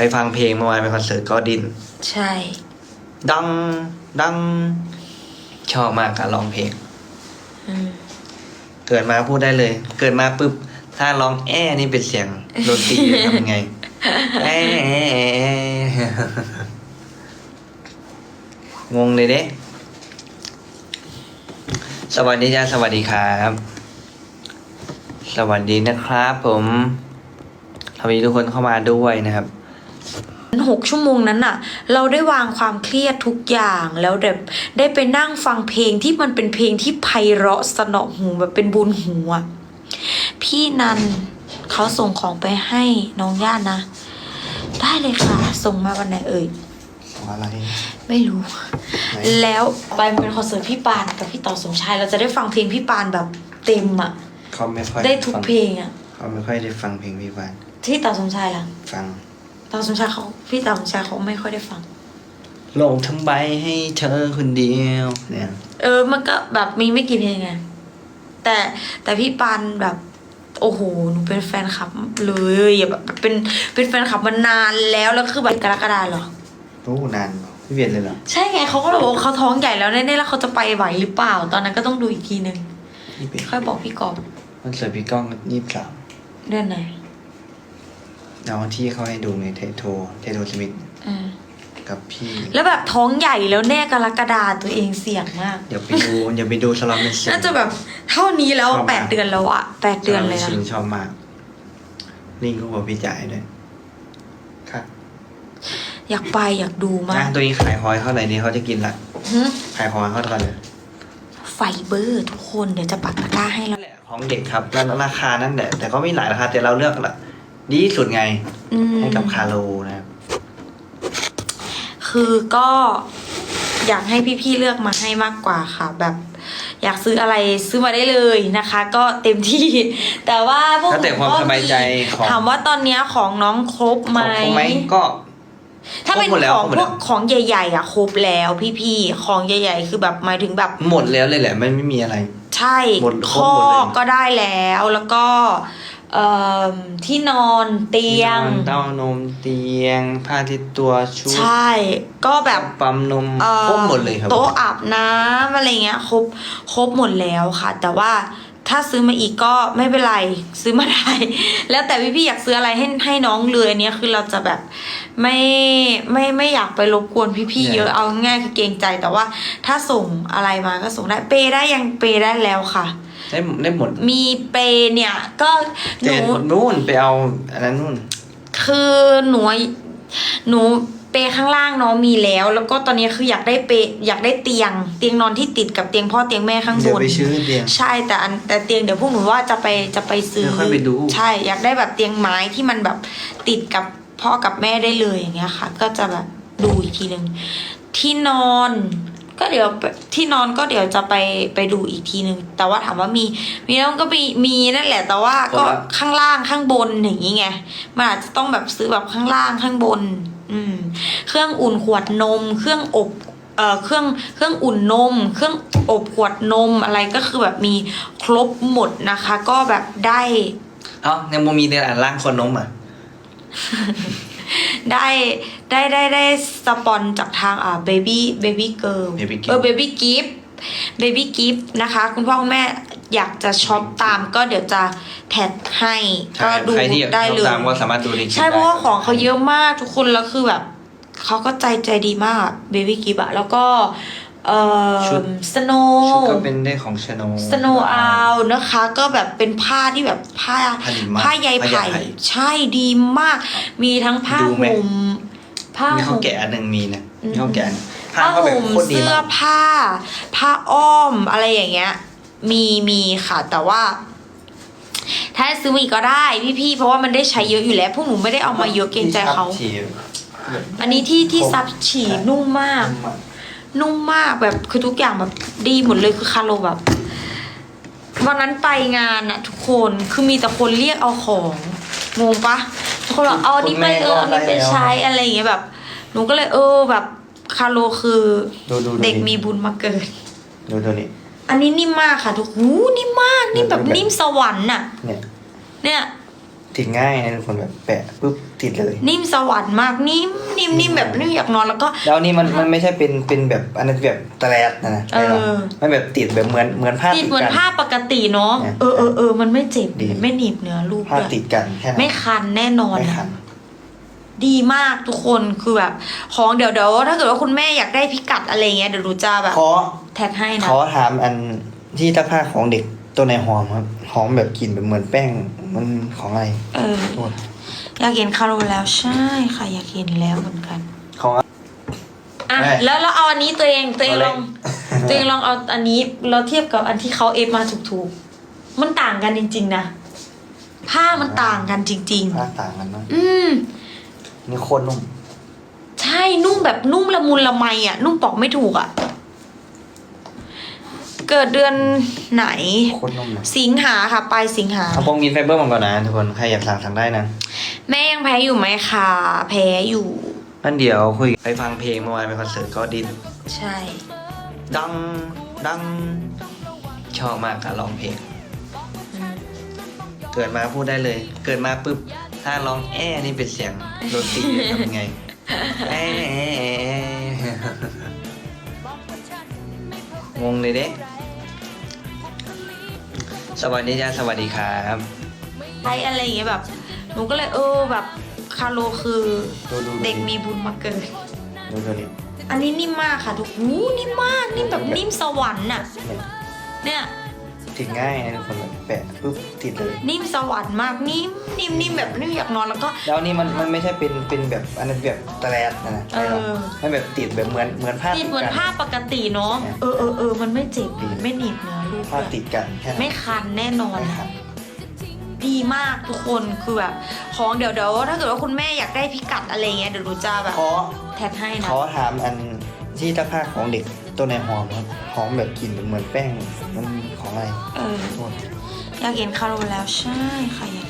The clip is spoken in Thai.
ไปฟังเพลงเมื่อวานไปคอนเสิร์ตก็ดิน ใช่ ดัง ดัง ชอบมากการร้องเพลง อืม เกิดมาพูดได้เลย เกิดมาปุ๊บ ถ้าร้องแอ้นี่เป็นเสียงดนตรีทำยังไงแอ้งงเลยเด้ สวัสดีจ้าสวัสดีครับ สวัสดีนะครับผมสวัสดีทุกคนเข้ามาด้วยนะครับ หกชั่วโมงนั้นน่ะ เราได้วางความเครียดทุกอย่างแล้วแบบได้ไปนั่งฟังเพลงที่มันเป็นเพลงที่ไพเราะสนอหูแบบเป็นบุญหูอะพี่นันเขาส่งของไปให้น้องย่านะ ได้เลยค่ะ ส่งมาวันไหนเอ่ยอะไร ไม่รู้ไหนแล้วไปมันเป็นคอนเสิร์ตพี่ปานกับพี่ต่อสมชาย เราจะได้ฟังเพลงพี่ปานแบบเต็มอะเขาไม่ค่อยได้ทุกฟังเพลงอะเขาไม่ค่อยได้ฟังเพลงพี่บานที่ต่อสมชายล่ะฟัง ต่อสมชายเขาพี่ต่อสมชายเขาไม่ค่อยได้ฟัง โลกทั้งใบให้เธอคนเดียวเนี่ยเออ มันก็แบบมีไม่กี่เพลงไงแต่แต่พี่ปานแบบ โอ้โหหนูเป็นแฟนคลับเลยอย่าแบบเป็นเป็นแฟนคลับมานานแล้วแล้วคือแบบกรกฎาเหรอโอ้นานเหรอพี่เวียนเลยเหรอใช่ไงเขาก็เลยบอกว่าเขาท้องใหญ่แล้วแน่ๆแล้วเขาจะไปไหวหรือเปล่า ตอนนั้นก็ต้องดูอีกทีนึงพี่เป็นค่อยบอกพี่กอบวันเสิร์ตพี่ก้องยี่สิบสามเดือนไหน เอาที่เขาให้ดูไงเทโทเทโทสมิธอืมกับพี่ แล้วแบบท้องใหญ่แล้วแน่กรกฎาตัวเองเสี่ยงมากเดี๋ยวไปดู เดี๋ยวไปดูสลับเป็นซิง น่าจะแบบเท่านี้แล้วชอบมาก แปดเดือนแล้วอะแปดเดือนเลยสนะบป็ซิงชอบมากลิงก็บอกพี่จ่ายด้วยค่ะอยากไปอยากดูมาอะกตัวนี้ขายหอยเท่าไหร่นี่เขาจะกินละหึขายหอยเขาเท่าไหร่เลยไฟเบอร์ทุกคนเดี๋ยวจะปักตะกร้าให้แล้ว นั่นแหละของเด็กครับแล้วราคานั่นแหละแต่ก็มีหลายราคาแต่เราเลือกละ ดีที่สุดไง อืม ให้กับคาโลนะครับ คือก็อยากให้พี่ๆเลือกมาให้มากกว่าค่ะ แบบ อยากซื้ออะไรซื้อมาได้เลยนะคะ ก็เต็มที่ แต่ว่าพวกแล้วแต่ความหนูก็สบายใจของ ถามว่าตอนเนี้ยของน้องครบไหมของไหมก็ ถ้าเป็นครบหมดแล้วของครบหมดพแล้วว กของใหญ่ๆอะครบแล้วพี่ๆของใหญ่ ๆ คือแบบหมายถึงแบบ หมดแล้วเลยแหละมันไม่มีอะไร ใช่หมดครบข้อหมดเลยก็ได้แล้วแล้วก็ เอ่อที่นอนเตียงเต้านมเตียงผ้าเช็ดตัวชุดใช่ ก็แบบปั๊มนมเอ่อครบหมดเลยครับ โต๊ะอาบน้ำอะไรเงี้ยครบครบหมดแล้วค่ะ แต่ว่าถ้าซื้อมาอีกก็ไม่เป็นไรซื้อมาได้ แล้วแต่พี่พี่ๆอยากซื้ออะไรให้ให้น้องเลยอันเนี้ยคือเราจะแบบไม่ไม่ไม่อยากไปรบกวนพี่พี่ๆเยอะเอาง่ายคือเกรงใจแต่ว่าถ้าส่งอะไรมาก็ส่งได้เปย์ได้ยังเปย์ได้แล้วค่ะ ได้ได้หมดมีเปย์เนี่ย ก็หเจนูนนู่นไปเอาอันนั้นนู่น คือหนูหนูเปย์ข้างล่างเนาะมีแล้ว แล้วก็ตอนนี้คืออยากได้เปย์อยากได้เตียง เตียงนอนที่ติดกับเตียงพ่อเตียงแม่ข้างบเดี๋ยวนไปซื้อเตียง ใช่แต่อันแต่เตียงเดี๋ยวพวกหนูว่าจะไปจะไปซื้อ เดี๋ยวค่อยไปดู ใช่อยากได้แบบเตียงไม้ที่มันแบบติดกับพ่อกับแม่ได้เลยอย่างเงี้ยค่ะ ก็จะแบบดูอีกทีหนึ่งที่นอน ก็เดี๋ยวไปที่นอนก็เดี๋ยวจะไปไปดูอีกทีหนึ่งแต่ว่าถามว่ามี มีแล้วก็มีมีนั่นแหละ แต่ว่าก็คนละข้างล่างข้างบนอย่างนี้ไงมันอาจจะต้องแบบซื้อแบบข้างล่างข้างบน อืม เครื่องอุ่นขวดนม เครื่องอบเอ่อเครื่องเครื่องอุ่นนม เครื่องอบขวดนมอะไรก็คือแบบมีครบหมดนะคะ ก็แบบได้ เอ้ายังบ่มีเดือนอ่านล่างคนนมอะ ได้ได้ได้ได้สปอนจากทางอ่า baby baby girl Baby Gift เออ baby gift baby gift นะคะ คุณพ่อคุณแม่อยากจะช็อปตามก็เดี๋ยวจะแท็กให้ใช่ก็ดูใครที่อยากได้เลยตามก็สามารถดูในคลิปใช่เพราะว่าได้ ของเขาเยอะมากทุกคนแล้วคือแบบเขาก็ใจใจดีมากเบบี้กิฟอะแล้วก็ เอ่อชุดสโนชุดก็เป็นได้ของชโน สโนอานะคะ ก็แบบเป็นผ้าที่แบบผ้าผ้าดีมากผ้าใยผ้าใยไผ่ ไผ่ใช่ดีมาก มีทั้งผ้าดูไหม ห่มผ้ามีข้าวห่มแกะอันหนึ่งมีนะอืมมีข้าวแกะอันผ้าผ้าก็แบบห่มโคตรดีเสื้อมาก ผ้า ผ้าอ้อมอะไรอย่างเงี้ย มีมีค่ะ แต่ว่า ถ้าซื้อมาอีกก็ได้พี่ๆเพราะว่ามันได้ใช้เยอะอยู่แล้ว พวกหนูไม่ได้เอามาเยอะเกรงใจเขา ที่ชับอันนี้ที่ที่ผมซับฉี่นุ่มมากที่ นุ่มมากแบบคือทุกอย่างแบบดีหมดเลยคือคาโลแบบวันนั้นไปงานอะทุกคนคือมีแต่คนเรียกเอาของงงปะทุกคนบอกเอาอันนี้ไปเออเอาอันนี้ไปใช้อะไรอย่างเงี้ยแบบหนูก็เลยเออแบบคาโลคือดูดูเด็กมีบุญมาเกิดดูดูนี่อันนี้นิ่มมากค่ะทุกหูนิ่มมากนิ่มแบบแบบนิ่มสวรรค์น่ะเนี่ยเนี่ย ติดง่ายนะทุกคนแบบแปะปุ๊บติดเลย นิ่มสวรรค์มากนิ่มนิ่มนิ่มแบบนิ่มอยากนอนแล้วก็ แล้วอันนี่มันมันไม่ใช่เป็นเป็นแบบอันนั้นแบบแตรดนะนะเออไม่หรอกมันแบบติดแบบเหมือนเหมือนผ้าติติดดเหมือนกัน ผ้าปกติเนาะเนี่ยเออเออเออมันไม่เจ็บดี ไม่หนีบเนื้อลูกผ้าด้วยติดกันแค่นั้นไม่คันแน่นอนไม่อะคัน ดีมากทุกคนคือแบบ ของเดี๋ยวเดี๋ยวถ้าเกิดว่าคุณแม่อยากได้พิกัดอะไรเงี้ยเดี๋ยวหนูจะแบบขอแท็กให้นะ ขอถามอันที่ทักผ้าของเด็ก ตัวไหนหอมครับ หอมแบบกลิ่นแบบเหมือนแป้ง มันของอะไรเออ โทษอยากเห็นคาโรแล้วใช่ค่ะอยากเห็นแล้วเหมือนกัน ของ อะได้แล้วเราเอาอันนี้ตัวเองตัวเองเอาเลยลอง ตัวเองลองเอาอันนี้เราเทียบกับอันที่เขาเอฟมาถูกๆ มันต่างกันจริง ๆ นะ ผ้ามันต่างกันจริงผ้าต่างกันเนอะๆ อืม นี่โคตรนุ่ม ใช่นุ่มแบบนุ่มละมุนละไมอะ นุ่มปอกไม่ถูกอะ เกิดเดือนไหนโคตรนุ่มเลยสิงหาค่ะปลายสิงหา เอาพวกมินไฟเบอร์มาก่อนนะทุกคนใครอยากสั่งสั่งได้นะแม่ยังแพ้อยู่ไหมคะแพ้อยู่ นั่นเดี๋ยวคุยไปฟังเพลงเมื่อวานไปคอนเสิร์ตก็ดินใช่ ดังดังชอบมากการร้องเพลงอืมเกิดมาพูดได้เลย เกิดมาปุ๊บถ้าร้องแอ้นี่เป็นเสียงดนตรีทำไงแอ้งงเลยเด้ สวัสดีจ้าสวัสดีครับใช้อะไรอย่างเงี้ยแบบ หนูก็เลยเออแบบคาโลคือดูดูเด็กมีบุญมาเกิด ดูดูดิอันนี้นิ่มมากค่ะทุกหูนิ่มมากนิ่มแบบนิ่มสวรรค์น่ะเนี่ยเนี่ยติดง่ายนะทุกคนแบบแปะปุ๊บติดเลย นิ่มสวรรค์มากนิ่มนิ่มนิ่มแบบนิ่มอยากนอนแล้วก็ แล้วอันนี่มันมันไม่ใช่เป็นเป็นแบบอันนั้นแบบแตรดนะนะไม่หรอกเออมันแบบติดแบบเหมือนเหมือนผ้าติดเหมือนกันผ้าปกติเนาะเนี่ยเออเออเออมันไม่เจ็บดีไม่หนีบเนื้อ ลูกผ้าด้วยติดกันแค่นั้นไม่คันแน่นอน ไม่คัน ดีมากทุกคนคือแบบของเดี๋ยวเดี๋ยวถ้าเกิดว่าคุณแม่อยากได้พิกัดอะไรเงี้ยเดี๋ยวหนูจะแบบขอ แท็กให้นะขอถามอันที่ทักผ้าของเด็กตัวไหนหอมครับหอมแบบกลิ่นแบบเหมือนแป้งมันของอะไรเออ โทษ อยากเห็นคาโรแล้วใช่ค่ะอยาก